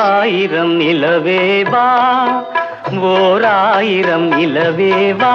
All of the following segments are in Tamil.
ஆயிரம் நிலவேவா ஓர் ஆயிரம் நிலவேவா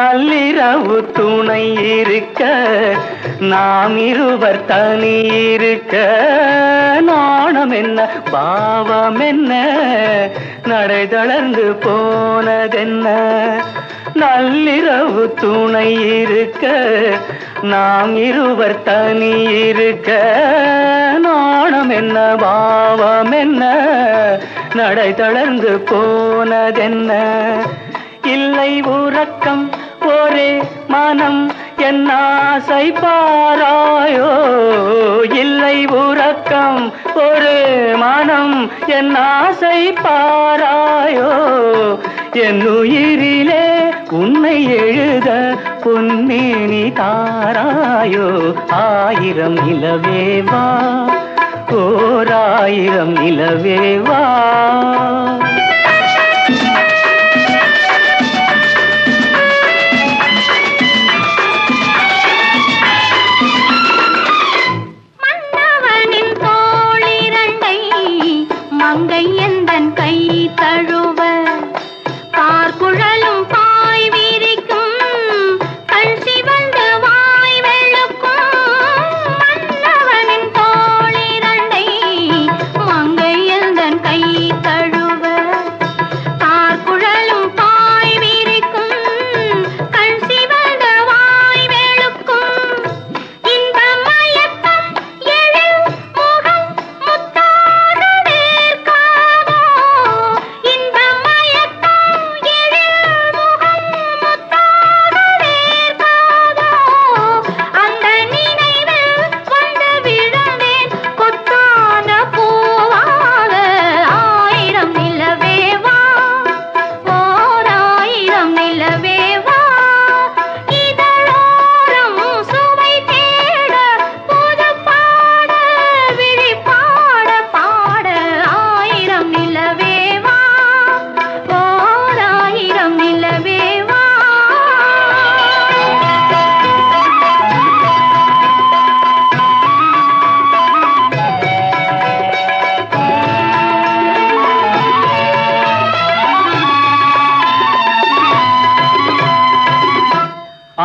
நள்ளிரவு துணை இருக்க நாம் இருவர் தனி இருக்க. நாணம் என்ன பாவம் என்ன நடை தளர்ந்து போனதென்ன? நள்ளிரவு துணை இருக்க நாம் இருவர் தனி இருக்க. நாணம் என்ன பாவம் என்ன நடை தளர்ந்து போனதென்ன? இல்லை உறக்கம் ஒரே மனம் என் ஆசை பாராயோ? இல்லை உறக்கம் ஒரு மனம் என் ஆசை பாராயோ? என் உயிரிலே உன்னை எழுத பொன்னேனி தாராயோ? ஆயிரம் நிலவேவா ஓராயிரம் ஆயிரம்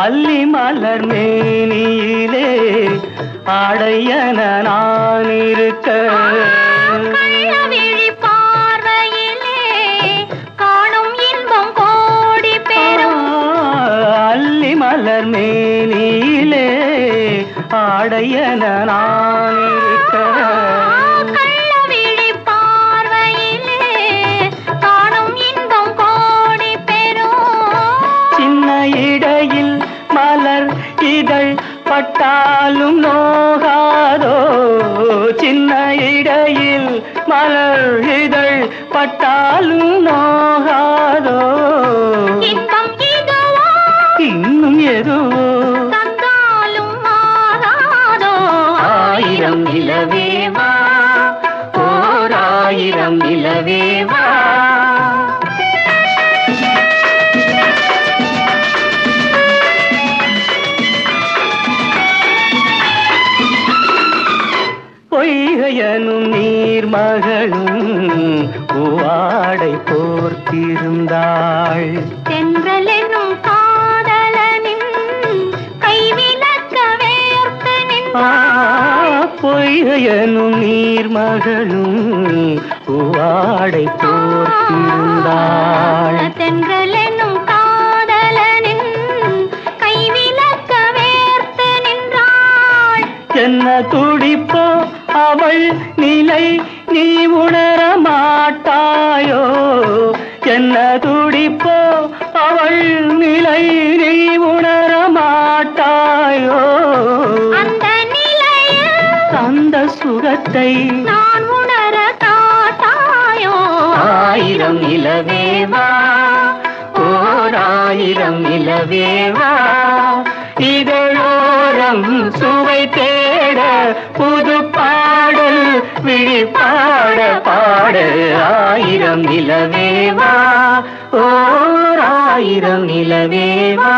அல்லி மலர் மேனியிலே ஆடையன நான் இருக்க. பார்வையிலே காணும் இன்பம் கோடி பெறும் அல்லி மலர் மேனியிலே ஆடையன நான் இருக்க. கள்ளவிழி பார்வையிலே காணும் இன்பம் கோடி பெறும் சின்ன இடையில் மலர் இதழ் பட்டாலும் நோகாதோ? சின்ன இடையில் மலர் இதழ் பட்டாலும் நோகாதோ? இன்னும் எதுவோ ஆயிரம் நிலவேவா ஓர் ஆயிரம் நிலவேவா பொய்கையனும் நீர்மகளும் பூவாடை போர்த்திருந்தாள். தென்றல் என்னும் காதலனின் கைவிலக்க பொய்கையனும் நீர்மகளும் பூவாடை போர்த்திருந்தாள். தென்றல் என்னும் காதலனின் கைவிலக்க வேர்த்து நின்றாள் என்ன துடிப்போ அவள் நிலை நீ உணர மாட்டாயோ? என்ன துடிப்போ? அவள் நிலை நீ உணர மாட்டாயோ? அந்த அந்த சுகத்தை நான் உணர காட்டாயோ? ஆயிரம் இலவேவா ஓர் ஆயிரம் இலவேவா இதழோரம் விழி பாட பாட ஆயிரம் நிலவேவா ஓர் ஆயிரம் நிலவேவா